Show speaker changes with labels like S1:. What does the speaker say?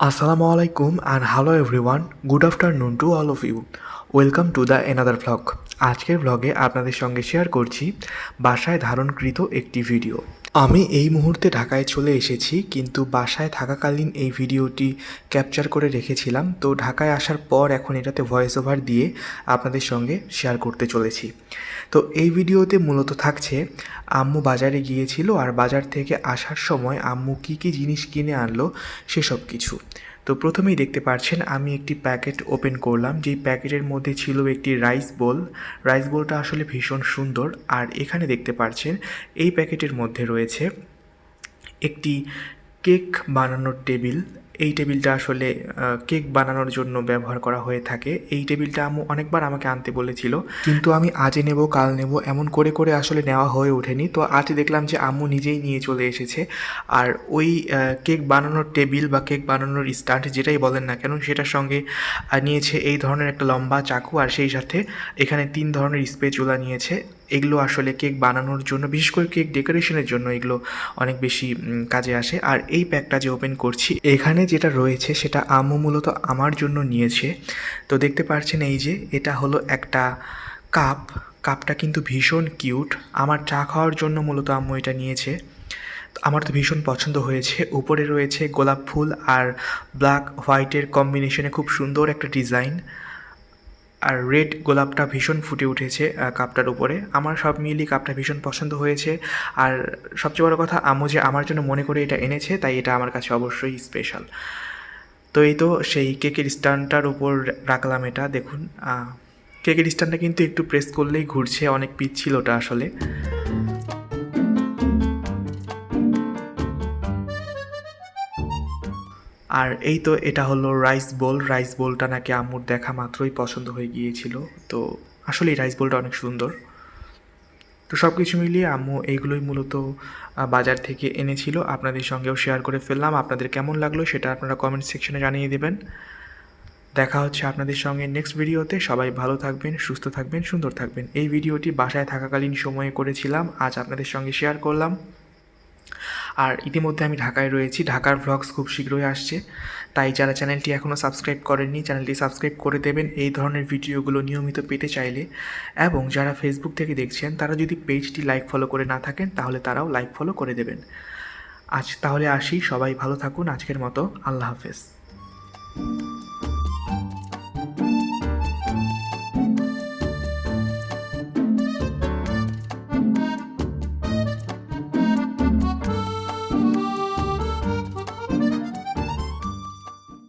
S1: আসসালামু আলাইকুম and hello everyone good afternoon to all of you welcome to the another blog আজকের ব্লগে আপনাদের সঙ্গে শেয়ার করছি বাসায় ধারণকৃত একটি ভিডিও আমি এই মুহূর্তে ঢাকায় চলে এসেছি, কিন্তু বাসায় থাকাকালীন এই ভিডিওটি ক্যাপচার করে রেখেছিলাম। তো ঢাকায় আসার পর এখন এটাতে ভয়েস ওভার দিয়ে আপনাদের সঙ্গে শেয়ার করতে চলেছি। তো এই ভিডিওতে মূলত থাকছে, আম্মু বাজারে গিয়েছিল আর বাজার থেকে আসার সময় আম্মু কি কি জিনিস কিনে আনলো সেসব কিছু। তো প্রথমেই দেখতে পাচ্ছেন আমি একটি প্যাকেট ওপেন করলাম, যেই প্যাকেটের মধ্যে ছিল একটি রাইস বোল। রাইস বোলটা আসলে ভীষণ সুন্দর। আর এখানে দেখতে পাচ্ছেন এই প্যাকেটের মধ্যে রয়েছে একটি কেক বানানোর টেবিল। এই টেবিলটা আসলে কেক বানানোর জন্য ব্যবহার করা হয়ে থাকে। এই টেবিলটা আম্মু অনেকবার আমাকে আনতে বলেছিল। কিন্তু আমি আজে নেব, কাল নেব, এমন করে করে আসলে নেওয়া হয়ে ওঠেনি। তো আজ দেখলাম যে আম্মু নিজেই নিয়ে চলে এসেছে। আর ওই কেক বানানোর টেবিল বা কেক বানানোর স্টান্ট যেটাই বলেন না কেন, সেটার সঙ্গে নিয়েছে এই ধরনের একটা লম্বা চাকু। আর সেই সাথে এখানে তিন ধরনের স্পেচুলা নিয়েছে। এগুলো আসলে কেক বানানোর জন্য, বিশেষ করে কেক ডেকোরেশনের জন্য এগুলো অনেক বেশি কাজে আসে। আর এই প্যাকটা যে ওপেন করছি, এখানে যেটা রয়েছে সেটা আম্মু মূলত আমার জন্য নিয়েছে। তো দেখতে পারছেন এই যে, এটা হলো একটা কাপ। কাপটা কিন্তু ভীষণ কিউট। আমার চা খাওয়ার জন্য মূলত আম্মু এটা নিয়েছে। আমার তো ভীষণ পছন্দ হয়েছে। উপরে রয়েছে গোলাপ ফুল আর ব্ল্যাক হোয়াইটের কম্বিনেশনে খুব সুন্দর একটা ডিজাইন। আর রেড গোলাপটা ভীষণ ফুটে উঠেছে কাপটার উপরে। আমার সব মিলিয়ে কাপটা ভীষণ পছন্দ হয়েছে। আর সবচেয়ে বড় কথা আমু যে আমার জন্য মনে করে এটা এনেছে, তাই এটা আমার কাছে অবশ্যই স্পেশাল তো এই তো সেই কেকের স্ট্যান্ডটার উপর রাখলাম এটা, দেখুন। কেকের স্ট্যান্ডটা কিন্তু একটু প্রেস করলেই ঘুরছে, অনেক পিচ্ছিল ওটা আসলে। আর এই তো এটা হলো রাইস বোল রাইস বোলটা নাকি আম্মুর দেখা মাত্রই পছন্দ হয়ে গিয়েছিল। তো আসলে রাইস বোলটা অনেক সুন্দর। তো সব কিছু মিলিয়ে আম্মু এইগুলোই মূলত বাজার থেকে এনেছিল। আপনাদের সঙ্গেও শেয়ার করে ফেললাম। আপনাদের কেমন লাগল সেটা আপনারা কমেন্ট সেকশনে জানিয়ে দেবেন। দেখা হচ্ছে আপনাদের সঙ্গে নেক্সট ভিডিওতে সবাই ভালো থাকবেন, সুস্থ থাকবেন, সুন্দর থাকবেন। এই ভিডিওটি বাসায় থাকাকালীন সময়ে করেছিলাম। আজ আপনাদের সঙ্গে শেয়ার করলাম। আর ইতিমধ্যে আমি ঢাকায় রয়েছি। ঢাকার ভ্লগস খুব শীঘ্রই আসছে। তাই যারা চ্যানেলটি এখনও সাবস্ক্রাইব করেননি চ্যানেলটি সাবস্ক্রাইব করে দেবেন। এই ধরনের ভিডিওগুলো নিয়মিত পেতে চাইলে এবং যারা ফেসবুক থেকে দেখছেন, তারা যদি পেজটি লাইক ফলো করে না থাকেন, তাহলে তারাও লাইক ফলো করে দেবেন। আজ তাহলে আসি। সবাই ভালো থাকুন। আজকের মতো আল্লাহ হাফেজ।